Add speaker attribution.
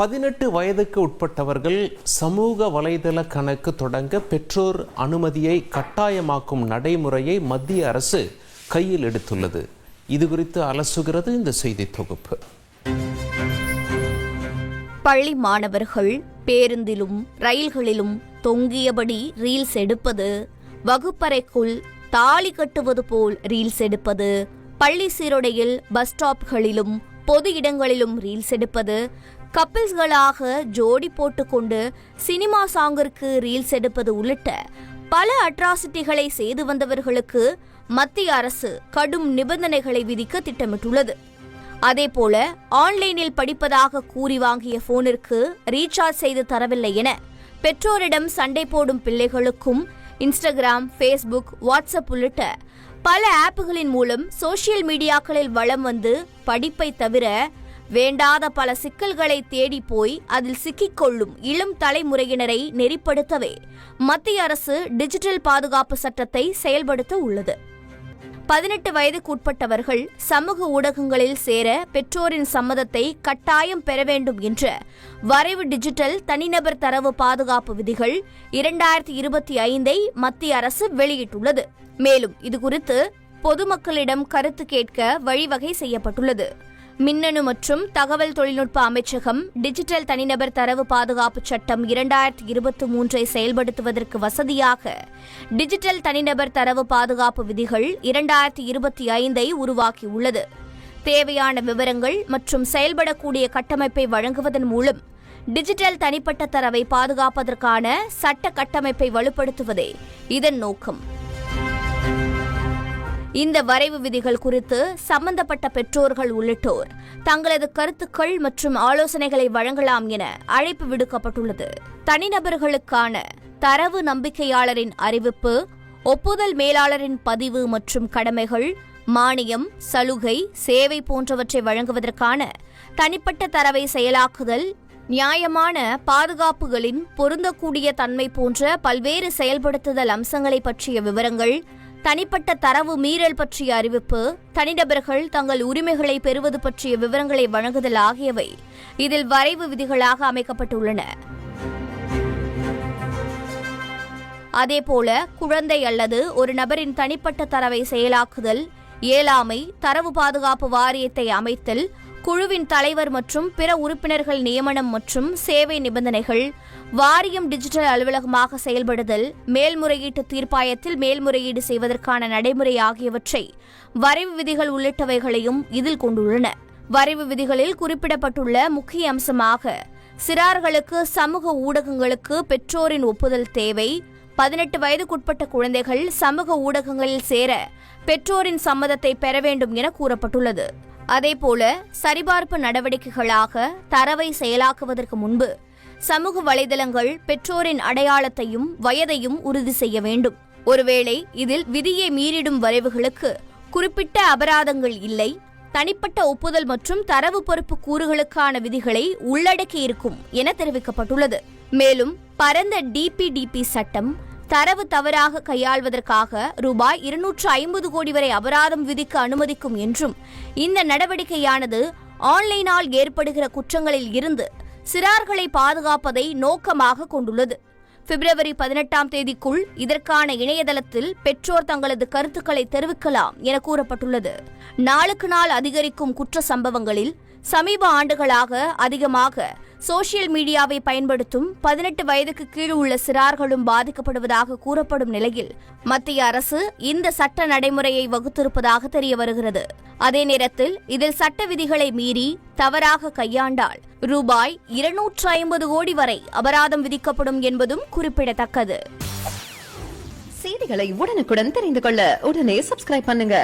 Speaker 1: பதினெட்டு வயதுக்கு உட்பட்டவர்கள் சமூக வலைதள கணக்கு தொடங்க பெற்றோர் அனுமதியை கட்டாயமாக்கும் நடைமுறையை மத்திய அரசு கையில் எடுத்துள்ளது. இது குறித்து அலசுகிறது இந்த செய்தி தொகுப்பு.
Speaker 2: பள்ளி மாணவர்கள் பேருந்திலும் ரயில்களிலும் தொங்கியபடி ரீல்ஸ் எடுப்பது வகுப்பறைக்குள் தாலி கட்டுவது போல் ரீல்ஸ் எடுப்பது பள்ளி சீருடையில் பஸ் ஸ்டாப்களிலும் பொது இடங்களிலும் ரீல்ஸ் எடுப்பது கப்பிள்ஸ்களாக ஜோடி போட்டுக்கொண்டு சினிமா சாங்கிற்கு ரீல்ஸ் எடுப்பது உள்ளிட்ட பல அட்ராசிட்டிகளை செய்து வந்தவர்களுக்கு மத்திய அரசு கடும் நிபந்தனைகளை விதிக்க திட்டமிட்டுள்ளது. அதேபோல ஆன்லைனில் படிப்பதாக கூறி வாங்கிய போனிற்கு ரீசார்ஜ் செய்து தரவில்லை என பெற்றோரிடம் சண்டை போடும் பிள்ளைகளுக்கும் இன்ஸ்டாகிராம் ஃபேஸ்புக் வாட்ஸ்அப் உள்ளிட்ட பல ஆப்புகளின் மூலம் சோஷியல் மீடியாக்களில் வலம் வந்து படிப்பை தவிர வேண்டாத பல சிக்கல்களை தேடி போய் அதில் சிக்கிக்கொள்ளும் இளம் தலைமுறையினரை நெறிப்படுத்தவே மத்திய அரசு டிஜிட்டல் பாதுகாப்பு சட்டத்தை செயல்படுத்த உள்ளது. பதினெட்டு வயதுக்குட்பட்டவர்கள் சமூக ஊடகங்களில் சேர பெற்றோரின் சம்மதத்தை கட்டாயம் பெற வேண்டும் என்ற வரைவு டிஜிட்டல் தனிநபர் தரவு பாதுகாப்பு விதிகள் இரண்டாயிரத்தி இருபத்தி ஐந்தை மத்திய அரசு வெளியிட்டுள்ளது. மேலும் இதுகுறித்து பொதுமக்களிடம் கருத்து கேட்க வழிவகை செய்யப்பட்டுள்ளது. மின்னணு மற்றும் தகவல் தொழில்நுட்ப அமைச்சகம் டிஜிட்டல் தனிநபர் தரவு பாதுகாப்பு சட்டம் இரண்டாயிரத்தி இருபத்தி மூன்றை செயல்படுத்துவதற்கு வசதியாக டிஜிட்டல் தனிநபர் தரவு பாதுகாப்பு விதிகள் இரண்டாயிரத்தி இருபத்தி ஐந்தை உருவாக்கியுள்ளது. தேவையான விவரங்கள் மற்றும் செயல்படக்கூடிய கட்டமைப்பை வழங்குவதன் மூலம் டிஜிட்டல் தனிப்பட்ட தரவை பாதுகாப்பதற்கான சட்ட கட்டமைப்பை வலுப்படுத்துவதே இதன் நோக்கம். இந்த வரைவு விதிகள் குறித்து சம்பந்தப்பட்ட பெற்றோர்கள் உள்ளிட்டோர் தங்களது கருத்துக்கள் மற்றும் ஆலோசனைகளை வழங்கலாம் என அழைப்பு விடுக்கப்பட்டுள்ளது. தனிநபர்களுக்கான தரவு நம்பிக்கையாளரின் அறிவிப்பு ஒப்புதல் மேலாளரின் பதிவு மற்றும் கடமைகள் மானியம் சலுகை சேவை போன்றவற்றை வழங்குவதற்கான தனிப்பட்ட தரவை செயலாக்குதல் நியாயமான பாதுகாப்புகளின் பொருந்தக்கூடிய தன்மை போன்ற பல்வேறு செயல்படுத்துதல் அம்சங்களை பற்றிய விவரங்கள் தனிப்பட்ட தரவு மீறல் பற்றிய அறிவிப்பு தனிநபர்கள் தங்கள் உரிமைகளை பெறுவது பற்றிய விவரங்களை வழங்குதல் ஆகியவை இதில் வரைவு விதிகளாக அமைக்கப்பட்டுள்ளன. அதேபோல குழந்தை அல்லது ஒரு நபரின் தனிப்பட்ட தரவை செயலாக்குதல் இயலாமை தரவு பாதுகாப்பு வாரியத்தை அமைத்தல் குழுவின் தலைவர் மற்றும் பிற உறுப்பினர்கள் நியமனம் மற்றும் சேவை நிபந்தனைகள் வாரியம் டிஜிட்டல் அலுவலகமாக செயல்படுதல் மேல்முறையீட்டு தீர்ப்பாயத்தில் மேல்முறையீடு செய்வதற்கான நடைமுறை ஆகியவற்றை வரைவு விதிகள் உள்ளிட்டவைகளையும் இதில் கொண்டுள்ளன. வரைவு விதிகளில் குறிப்பிடப்பட்டுள்ள முக்கிய அம்சமாக சிறார்களுக்கு சமூக ஊடகங்களுக்கு பெற்றோரின் ஒப்புதல் தேவை. பதினெட்டு வயதுக்குட்பட்ட குழந்தைகள் சமூக ஊடகங்களில் சேர பெற்றோரின் சம்மதத்தை பெற வேண்டும் என கூறப்பட்டுள்ளது. அதேபோல சரிபார்ப்பு நடவடிக்கைகளாக தரவை செயலாக்குவதற்கு முன்பு சமூக வலைதளங்கள் பெற்றோரின் அடையாளத்தையும் வயதையும் உறுதி செய்ய வேண்டும். ஒருவேளை இதில் விதியை மீறிடும் வரைவுகளுக்கு குறிப்பிட்ட அபராதங்கள் இல்லை தனிப்பட்ட ஒப்புதல் மற்றும் தரவு பொறுப்பு கூறுகளுக்கான விதிகளை உள்ளடக்கி இருக்கும் என தெரிவிக்கப்பட்டுள்ளது. மேலும் பரந்த டிபிடிபி சட்டம் தரவு தவறாக கையாள்வதற்காக ரூபாய் இருநூற்று ஐம்பது கோடி வரை அபராதம் விதிக்க அனுமதிக்கும் என்றும் இந்த நடவடிக்கையானது ஆன்லைனால் ஏற்படுகிற குற்றங்களில் இருந்து சிறார்களை பாதுகாப்பதை நோக்கமாக கொண்டுள்ளது. பிப்ரவரி பதினெட்டாம் தேதிக்குள் இதற்கான இணையதளத்தில் பெற்றோர் தங்களது கருத்துக்களை தெரிவிக்கலாம் என கூறப்பட்டுள்ளது. நாளுக்கு நாள் அதிகரிக்கும் குற்ற சம்பவங்களில் சமீப ஆண்டுகளாக அதிகமாக சோசியல் மீடியாவை பயன்படுத்தும் பதினெட்டு வயதுக்கு கீழ் உள்ள சிறார்களும் பாதிக்கப்படுவதாக கூறப்படும் நிலையில் மத்திய அரசு இந்த சட்ட நடைமுறையை வகுத்திருப்பதாக தெரிய வருகிறது அதே நேரத்தில் இதில் சட்ட விதிகளை மீறி தவறாக கையாண்டால் ரூபாய் இருநூற்று ஐம்பது கோடி வரை அபராதம் விதிக்கப்படும் என்பதும் குறிப்பிடத்தக்கது.
Speaker 3: செய்திகளை உடனுக்குடன் தெரிந்து கொள்ள உடனே சப்ஸ்கிரைப் பண்ணுங்க.